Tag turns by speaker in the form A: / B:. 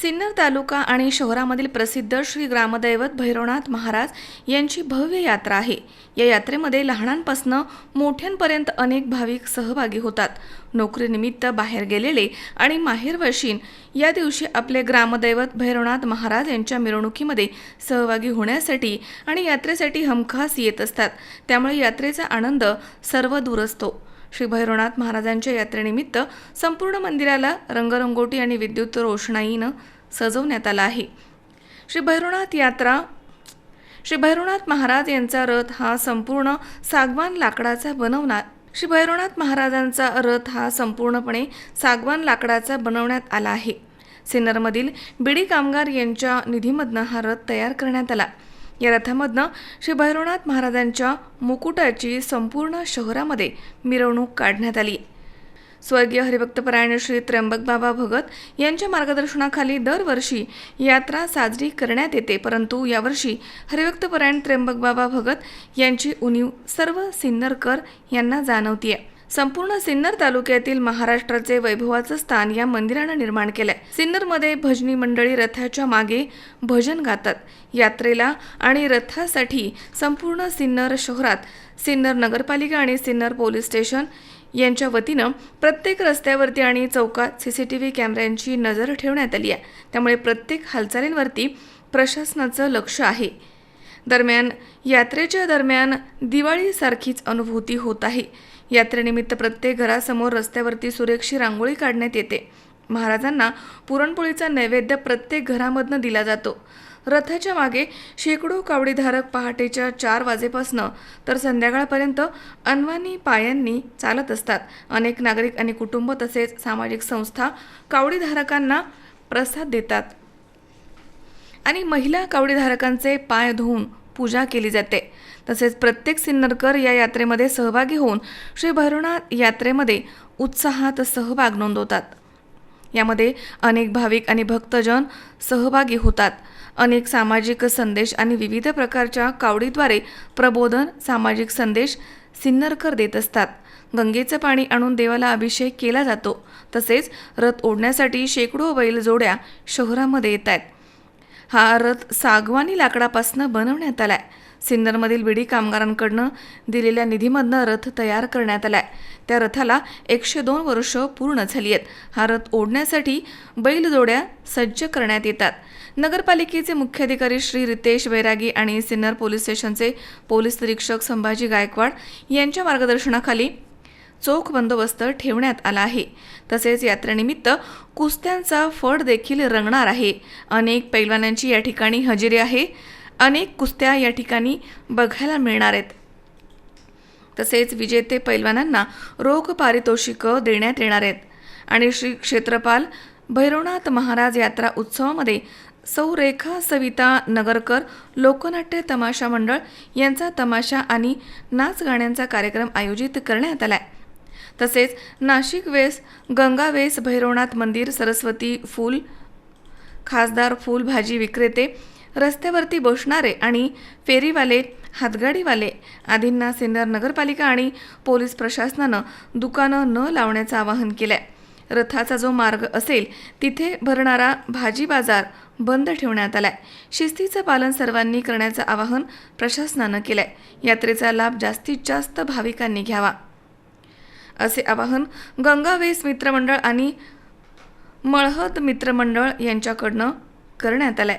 A: सिन्नर तालुका आणि शहरामधील प्रसिद्ध श्री ग्रामदैवत भैरवनाथ महाराज यांची भव्य यात्रा आहे. या यात्रेमध्ये लहानांपासून मोठ्यांपर्यंत अनेक भाविक सहभागी होतात. नोकरीनिमित्त बाहेर गेलेले आणि माहेरवशीन या दिवशी आपले ग्रामदैवत भैरवनाथ महाराज यांच्या मिरवणुकीमध्ये सहभागी होण्यासाठी आणि यात्रेसाठी हमखास येत असतात. त्यामुळे यात्रेचा आनंद सर्व दूर असतो. श्री भैरवनाथ महाराजांच्या यात्रेनिमित्त संपूर्ण मंदिराला रंगरंगोटी आणि विद्युत रोषणाईनं सजवण्यात आला आहे. श्री भैरवनाथ यात्रा श्री भैरवनाथ महाराज यांचा रथ हा संपूर्ण सागवान लाकडाचा बनवणार श्री भैरवनाथ महाराजांचा रथ हा संपूर्णपणे सागवान लाकडाचा बनवण्यात आला आहे. सिन्नरमधील बिडी कामगार यांच्या निधीमधनं हा रथ तयार करण्यात आला. या रथामधनं श्री भैरवनाथ महाराजांच्या मुकुटाची संपूर्ण शहरामध्ये मिरवणूक काढण्यात आली. स्वर्गीय हरिभक्तपरायण श्री त्र्यंबक बाबा भगत यांच्या मार्गदर्शनाखाली दरवर्षी यात्रा साजरी करण्यात येते परंतु यावर्षी हरिभक्तपरायण त्र्यंबक बाबा भगत यांची उणीव सर्व सिन्नरकर यांना जाणवतीये. संपूर्ण सिन्नर तालुक्यातील महाराष्ट्राचे वैभवाचं स्थान या मंदिरानं निर्माण केलंय. सिन्नरमध्ये भजनी मंडळी रथाच्या मागे भजन गातात. यात्रेला आणि रथासाठी संपूर्ण सिन्नर शहरात सिन्नर नगरपालिका आणि सिन्नर पोलीस स्टेशन यांच्या वतीनं प्रत्येक रस्त्यावरती आणि चौकात सी सी टी व्ही कॅमेऱ्यांची नजर ठेवण्यात आली आहे. त्यामुळे प्रत्येक हालचालींवरती प्रशासनाचं लक्ष आहे. दरम्यान यात्रेच्या दरम्यान दिवाळीसारखीच अनुभूती होत आहे. यात्रेनिमित्त प्रत्येक घरासमोर रस्त्यावरती सुरेखशी रांगोळी काढण्यात येते. महाराजांना पुरणपोळीचा नैवेद्य प्रत्येक घरामधनं दिला जातो. रथाच्या मागे शेकडो कावडीधारक पहाटेच्या चार वाजेपासनं तर संध्याकाळपर्यंत अनवानी पायांनी चालत असतात. अनेक नागरिक आणि कुटुंब तसेच सामाजिक संस्था कावडीधारकांना प्रसाद देतात. आणि महिला कावडीधारकांचे पाय धुवून पूजा केली जाते. तसेच प्रत्येक सिन्नरकर या यात्रेमध्ये सहभागी होऊन श्री भैरवनाथ यात्रेमध्ये उत्साहात सहभाग नोंदवतात. यामध्ये अनेक भाविक आणि भक्तजन सहभागी होतात. अनेक सामाजिक संदेश आणि विविध प्रकारच्या कावडीद्वारे प्रबोधन सामाजिक संदेश सिन्नरकर देत असतात. गंगेचं पाणी आणून देवाला अभिषेक केला जातो. तसेच रथ ओढण्यासाठी शेकडो बैल जोड्या शहरामध्ये येत आहेत हा रथ सागवानी लाकडापासून बनवण्यात आला आहे सिन्नरमधील बिडी कामगारांकडनं दिलेल्या निधीमधनं रथ तयार करण्यात आलाय. त्या रथाला एकशे दोन वर्ष पूर्ण झाली आहेत. हा रथ ओढण्यासाठी बैलजोड्या सज्ज करण्यात येतात. नगरपालिकेचे मुख्याधिकारी श्री रितेश बैरागी आणि सिन्नर पोलीस स्टेशनचे पोलीस निरीक्षक संभाजी गायकवाड यांच्या मार्गदर्शनाखाली चोख बंदोबस्त ठेवण्यात आला आहे. तसेच यात्रेनिमित्त कुस्त्यांचा फड देखील रंगणार आहे. अनेक पैलवानांची या ठिकाणी हजेरी आहे. अनेक कुस्त्या या ठिकाणी बघायला मिळणार आहेत. तसेच विजेते पैलवानांना रोख पारितोषिकं देण्यात येणार आहेत. आणि श्री क्षेत्रपाल भैरवनाथ महाराज यात्रा उत्सवामध्ये सौ रेखा सविता नगरकर लोकनाट्य तमाशा मंडळ यांचा तमाशा आणि नाच गाण्यांचा कार्यक्रम आयोजित करण्यात आला आहे तसेच नाशिक वेस गंगा वेस भैरवनाथ मंदिर सरस्वती फूल खासदार फूल भाजी विक्रेते रस्त्यावरती बसणारे आणि फेरीवाले हातगाडीवाले आदींना सिन्नर नगरपालिका आणि पोलीस प्रशासनानं दुकानं न लावण्याचं आवाहन केलंय. रथाचा जो मार्ग असेल तिथे भरणारा भाजी बाजार बंद ठेवण्यात आलाय. शिस्तीचं पालन सर्वांनी करण्याचं आवाहन प्रशासनानं केलंय. यात्रेचा लाभ जास्तीत जास्त भाविकांनी घ्यावा. असे आवाहन गंगावेस मित्रमंडळ आणि मळहद मित्रमंडळ यांच्याकडनं करण्यात आलंय.